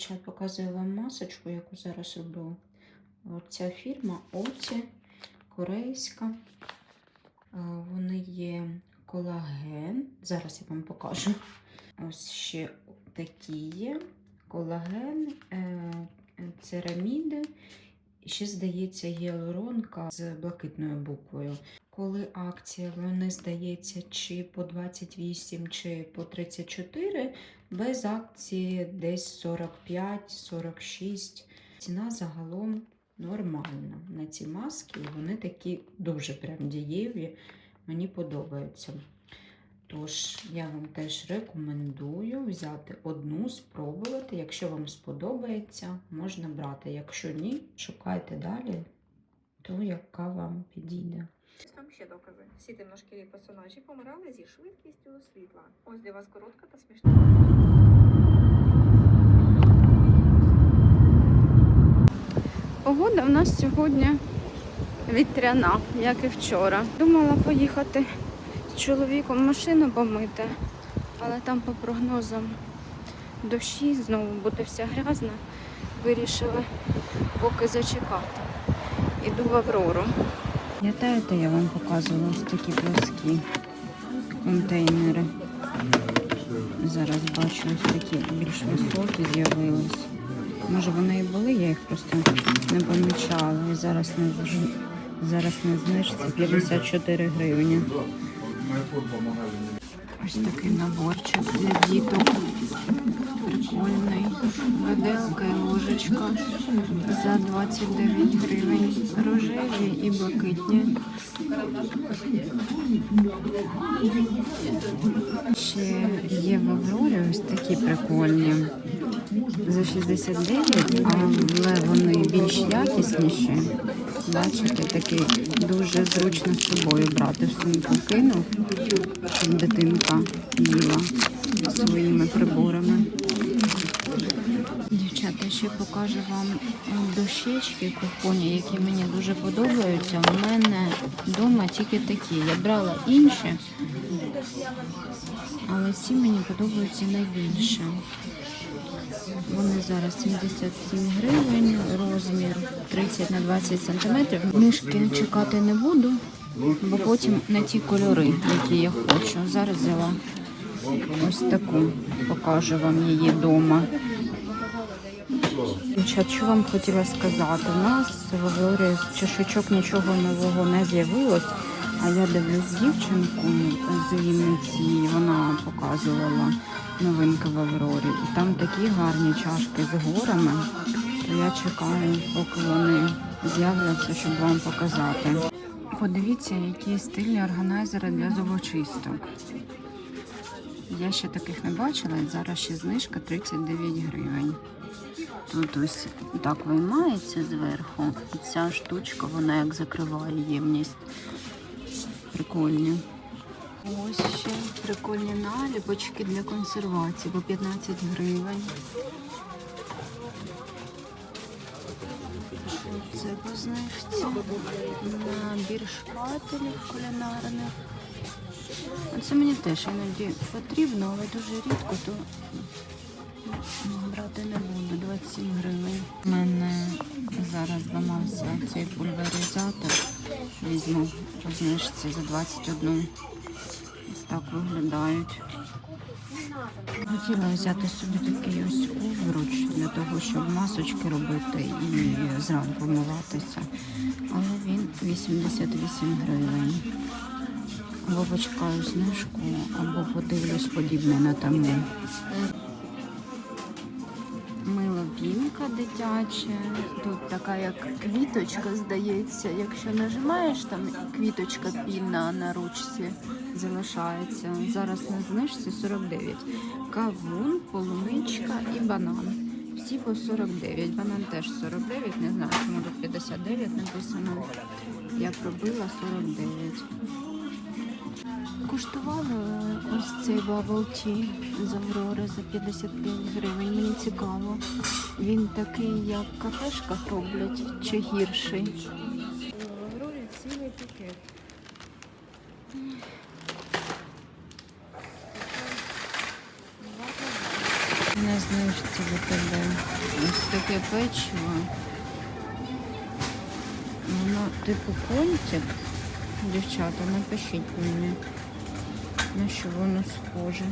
Дівчат, показую вам масочку, яку зараз роблю. Ця фірма Оці, корейська. Вони є колаген. Зараз я вам покажу. Ось ще такі є. Колаген, е, цераміди. І ще, здається, гіалуронка з блакитною буквою. Коли акція, вони, здається, чи по 28, чи по 34, без акції десь 45-46. Ціна загалом нормальна на ці маски. і Вони такі дуже прям дієві. Мені подобаються. Тож, я вам теж рекомендую взяти одну, спробувати. Якщо вам сподобається, можна брати. Якщо ні, шукайте далі, ту, яка вам підійде. Там ще докази. Всі темношкірі персонажі помирали зі швидкістю світла. Ось для вас коротка та смішна. Погода в нас сьогодні вітряна, як і вчора. Думала поїхати з чоловіком машину помити, але там по прогнозам дощі знову буде вся грязна. Вирішили поки зачекати. Іду в Аврору. Пам'ятаєте, я вам показувала ось такі плоскі контейнери. Зараз бачу, ось такі більш високі з'явились. Може вони і були, я їх просто не помічала. І зараз не зараз не знижці 54 гривні. Ось такий наборчик для діток. Прикольний. Виделка і ложечка за 29 гривень. Рожеві і блакитні. Ще є в ось такі прикольні. За 69, але вони більш якісніші. Бачите, такий дуже зручно з собою брати в сумку кинув, щоб дитинка їла своїми приборами. Ще покажу вам е, дощечки кухоні, які мені дуже подобаються. У мене вдома тільки такі. Я брала інші, але ці мені подобаються найбільше. Вони зараз 77 гривень, розмір 30 на 20 сантиметрів. Мишки чекати не буду, бо потім на ті кольори, які я хочу. Зараз взяла ось таку, покажу вам її вдома. Дівчат, що вам хотіла сказати? У нас в Аврорі з чешечок нічого нового не з'явилось. А я дивлюсь дівчинку з Вінниці, вона показувала новинки в Аврорі. І там такі гарні чашки з горами. То я чекаю, поки вони з'являться, щоб вам показати. Подивіться, які стильні органайзери для зубочисток. Я ще таких не бачила, зараз ще знижка 39 гривень. Тут ось так виймається зверху. І ця штучка, вона як закриває ємність. Прикольні. Ось ще прикольні наліпочки для консервації по 15 гривень. Це по знижці? Набір шпателів кулінарних. Це мені теж іноді потрібно, але дуже рідко, то брати не буду. 27 гривень. У мене зараз зламався цей пульверизатор. Візьму по знижці за 21. Ось так виглядають. Хотіла взяти собі такий ось обруч для того, щоб масочки робити і зранку миватися. Але він 88 гривень. Або почекаю знижку, або подивлюсь подібне на тамлі. Мило пінка дитяче. Тут така як квіточка, здається. Якщо нажимаєш, там квіточка пінна на ручці залишається. Зараз на знижці 49. Кавун, полуничка і банан. Всі по 49. Банан теж 49, не знаю, чому тут 59 написано. Я пробила 49. Куштувала ось цей tea з Аврори за 55 гривень. Мені цікаво. Він такий, як в кафешках роблять, чи гірший. В Аврорі цілий пакет. на знижці до тебе. Ось таке печиво. Воно типу контик. Дівчата, напишіть мені, на що воно схоже.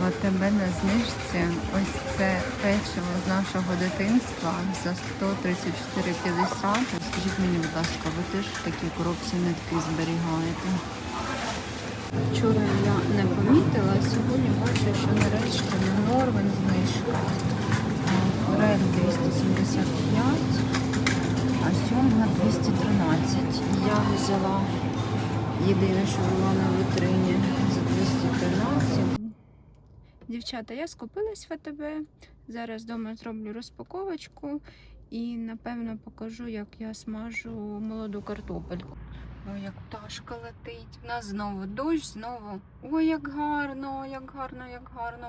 В АТБ на знижці ось це печиво з нашого дитинства за 134,50. Скажіть мені, будь ласка, ви теж в такій коробці нитки зберігаєте? Вчора я не помітила, а сьогодні бачу, що нарешті на Норвен знижка. Форель 275, а сьомга 213. Я взяла єдине, що була на витрині за 213. Дівчата, я скупилась в АТБ. Зараз вдома зроблю розпаковочку і напевно покажу, як я смажу молоду картопельку. Ой, як пташка летить. У нас знову дощ, знову. Ой, як гарно, як гарно, як гарно.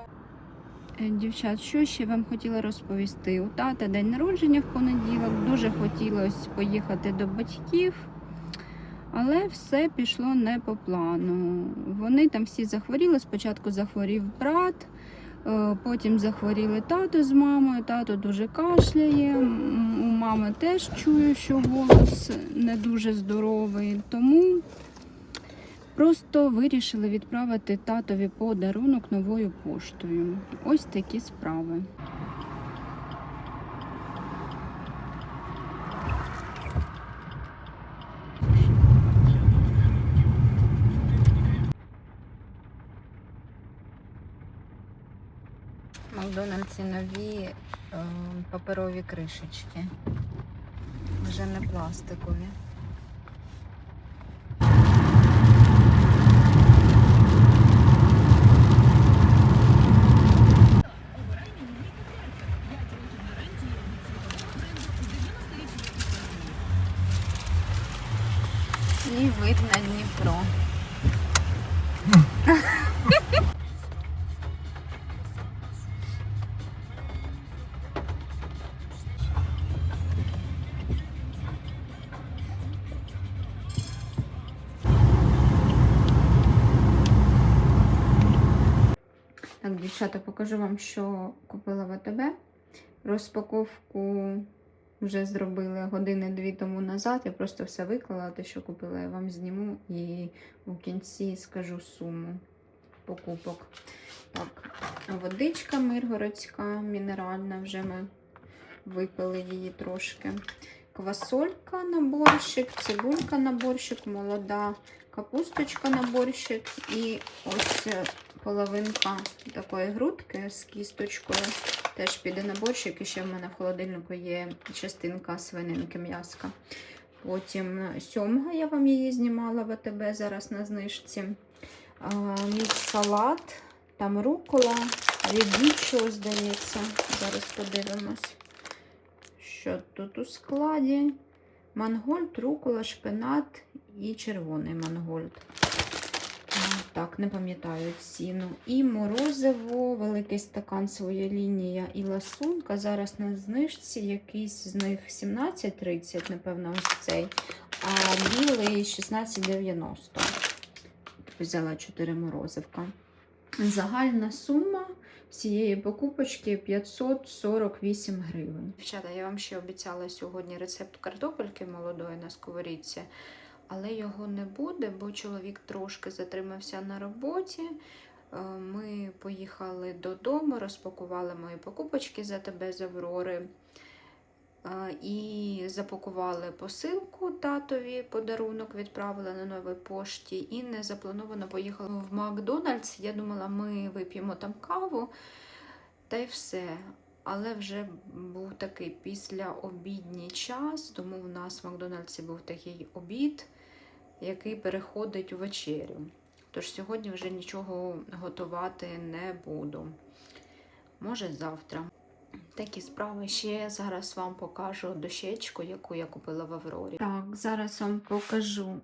Е, Дівчат, що ще вам хотіла розповісти? У тата день народження в понеділок. Дуже хотілося поїхати до батьків, але все пішло не по плану. Вони там всі захворіли. Спочатку захворів брат, е, потім захворіли тато з мамою. Тато дуже кашляє. У мами теж чую, що голос не дуже здоровий. Тому просто вирішили відправити татові подарунок новою поштою. Ось такі справи. В ці нові е, паперові кришечки. Вже не пластикові. Так, дівчата, покажу вам, що купила в АТБ. Розпаковку вже зробили години-дві тому назад. Я просто все виклала, те, що купила, я вам зніму і у кінці скажу суму покупок. Так, водичка миргородська, мінеральна, вже ми випили її трошки. Квасолька на борщик, цибулька на борщик, молода капусточка на борщик і ось е, половинка такої грудки з кісточкою. Теж піде на борщик. І ще в мене в холодильнику є частинка свининки м'яска. Потім сьомга, я вам її знімала в АТБ зараз на знижці. Мікс салат, там рукола, рідічо, здається. Зараз подивимось, що тут у складі. Мангольд, рукола, шпинат і червоний мангольд. Так, не пам'ятаю ціну. І морозиво, великий стакан своя лінія і ласунка. Зараз на знижці якийсь з них 17,30, напевно, ось цей. А білий 16,90. Взяла 4 морозивка. Загальна сума всієї покупочки 548 гривень. Дівчата, я вам ще обіцяла сьогодні рецепт картопельки молодої на сковорідці, але його не буде, бо чоловік трошки затримався на роботі. Е, Ми поїхали додому, розпакували мої покупочки за тебе з Аврори. Е, І запакували посилку татові, подарунок відправили на новій пошті. І незаплановано поїхали в Макдональдс. Я думала, ми вип'ємо там каву та й все. Але вже був такий післяобідній час, тому в нас в Макдональдсі був такий обід, який переходить у вечерю. Тож сьогодні вже нічого готувати не буду. Може, завтра. Такі справи ще зараз вам покажу дощечку, яку я купила в Аврорі. Так, зараз вам покажу,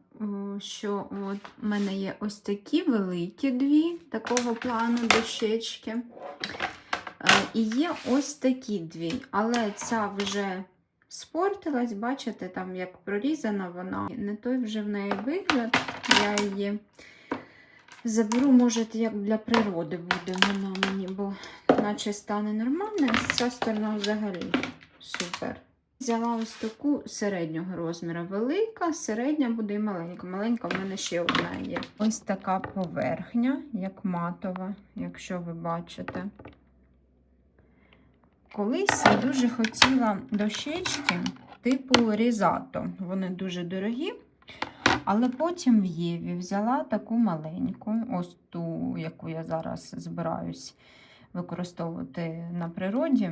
що от у мене є ось такі великі дві такого плану дощечки. Е, І є ось такі дві, але ця вже спортилась, бачите, там як прорізана вона. Не той вже в неї вигляд. Я її Заберу, може, як для природи буде вона мені, бо наче стане нормально, а ця сторона взагалі супер. Взяла ось таку середнього розміру. Велика, середня буде і маленька. Маленька в мене ще одна є. Ось така поверхня, як матова, якщо ви бачите. Колись я дуже хотіла дощечки типу різато. Вони дуже дорогі. Але потім в Єві взяла таку маленьку, ось ту, яку я зараз збираюсь використовувати на природі.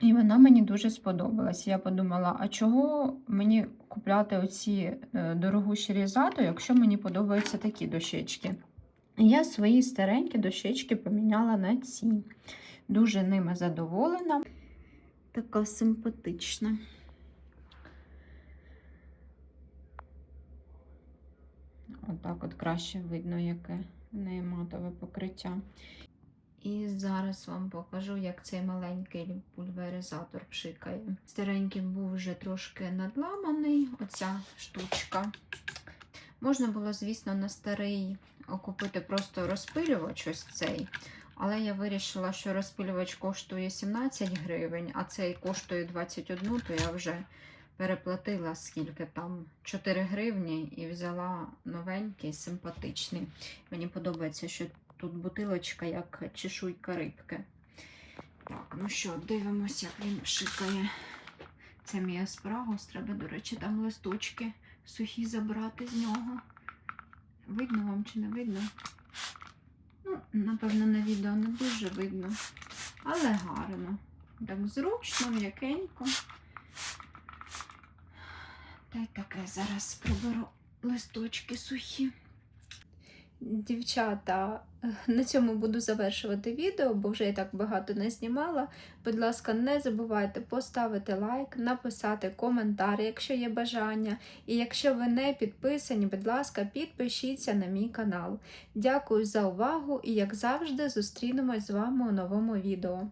І вона мені дуже сподобалась. Я подумала, а чого мені купляти оці е, дорогущі різато, якщо мені подобаються такі дощечки? Я свої старенькі дощечки поміняла на ці. Дуже ними задоволена. Така симпатична. Отак от краще видно, яке в неї матове покриття. І зараз вам покажу, як цей маленький пульверизатор пшикає. Старенький був вже трошки надламаний, оця штучка. Можна було, звісно, на старий купити просто розпилювач ось цей. Але я вирішила, що розпилювач коштує 17 гривень, а цей коштує 21, то я вже переплатила скільки там 4 гривні і взяла новенький, симпатичний. Мені подобається, що тут бутилочка як чешуйка рибки. Так, ну що, дивимося, як він пшикає. Це мій аспарагус. Треба, до речі, там листочки сухі забрати з нього. Видно вам чи не видно? Ну, напевно, на відео не дуже видно, але гарно. Так зручно, м'якенько. Та й таке зараз приберу листочки сухі. Дівчата, на цьому буду завершувати відео, бо вже і так багато не знімала. Будь ласка, не забувайте поставити лайк, написати коментар, якщо є бажання. І якщо ви не підписані, будь ласка, підпишіться на мій канал. Дякую за увагу і, як завжди, зустрінемось з вами у новому відео.